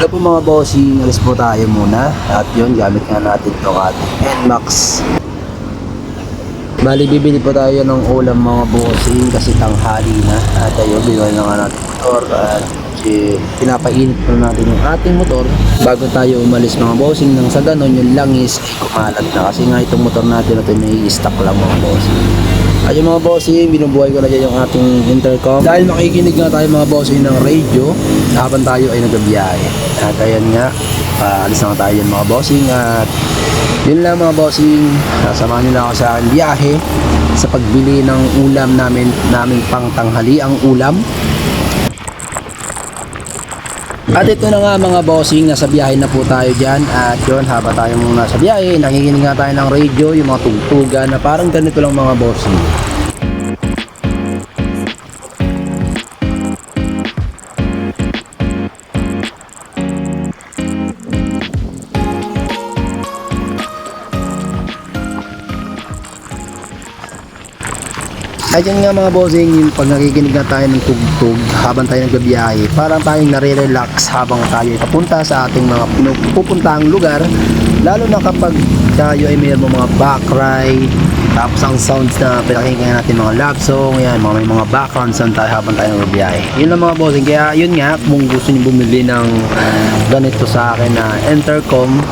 Hello po mga bossing, alis po tayo muna. At yun, gamit nga natin itong ating NMAX. Bali, bibili po tayo ng ulam mga bossing kasi tanghali na. At ayun, bibili na nga natin motor. At eh, pinapainit po natin yung ating motor bago tayo umalis mga bossing. Nang sa ganon, yung langis ay kumalat na. Kasi nga itong motor natin na ito nai-stock lang mga bossing. At yung mga bossing, binubuhay ko na dyan yung ating intercom. Dahil makikinig nga tayo mga bossing ng radio habang tayo ay nagbibiyahe. At ayan nga, paalis na nga tayo dyan mga bossing. At yun lang mga bossing, sasamahan nyo lang ako sa biyahe sa pagbili ng ulam namin, naming pangtanghali ang ulam. At ito na nga mga bossing, nasa biyahe na po tayo dyan. At yun, habang tayo muna sa biyahe, nakikinig nga tayo ng radio, yung mga tugtugan na parang ganito lang mga bossing. At yun nga mga bossing, yung pag nakikinig na tayo ng tugtog habang tayo nagbabiyahe, parang tayong nare-relax habang tayo ay papunta sa ating mga pupuntahang lugar. Lalo na kapag tayo ay mayroon mga back ride, tapos ang sounds na pinakinggan natin mga love song, yan, mga, may mga background sound tayo habang tayo nagbabiyahe. Yun lang mga bossing, kaya yun nga, kung gusto niyo bumili ng ganito sa akin na intercom,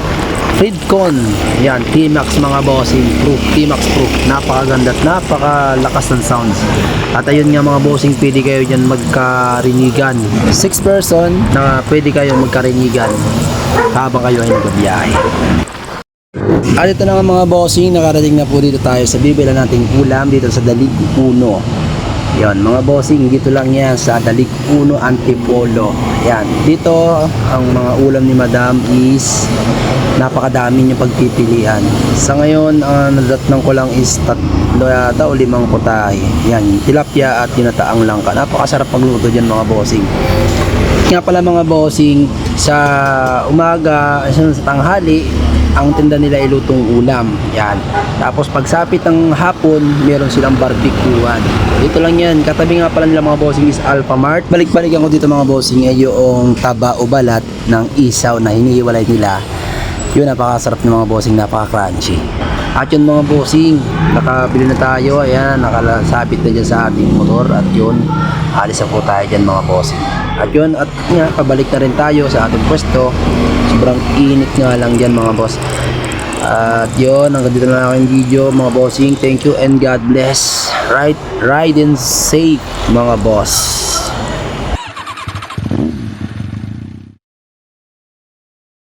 Fridcon. Yan, T-Max mga bossing. Proof, T-Max proof. Napakaganda at napakalakas ng sounds. At ayun nga mga bossing, pwede kayo dyan magkarinigan. 6 person na pwede kayo magkarinigan habang kayo ay nagbabiyahe. At ito na nga mga bossing, nakarating na po dito tayo sa bibila nating ulam dito sa Dalig Uno. Yan, mga bossing, dito lang yan sa Dalig Uno Antipolo. Yan, dito ang mga ulam ni Madam is napakadami niyong pagpipilian. Sa ngayon, ang nadatnang ko lang is tatlo yata o limang putahe. Yan, tilapia at tinataang langka. Napakasarap pagluto dyan mga bossing. Nga pala mga bossing, sa umaga, sa tanghali, ang tinda nila ay lutong ulam. Yan. Tapos pagsapit ng hapon, meron silang barbecuean. Dito lang yan. Katabi nga pala nila mga bossing is Alpha Mart. Balik-balikan ko dito mga bossing ay yung taba o balat ng isaw na hinihiwalay nila. Yun, napakasarap ng mga bossing, napaka-crunchy. At yun mga bossing, nakabili na tayo. Ayan, nakasabit na dyan sa ating motor. At yun, alis na po tayo dyan mga bossing. At yun, at nga, pabalik na rin tayo sa ating pwesto. Sobrang init nga lang dyan mga boss. At yun, hanggang dito na aking video mga bossing. Thank you and God bless. Right, ride and safe mga boss.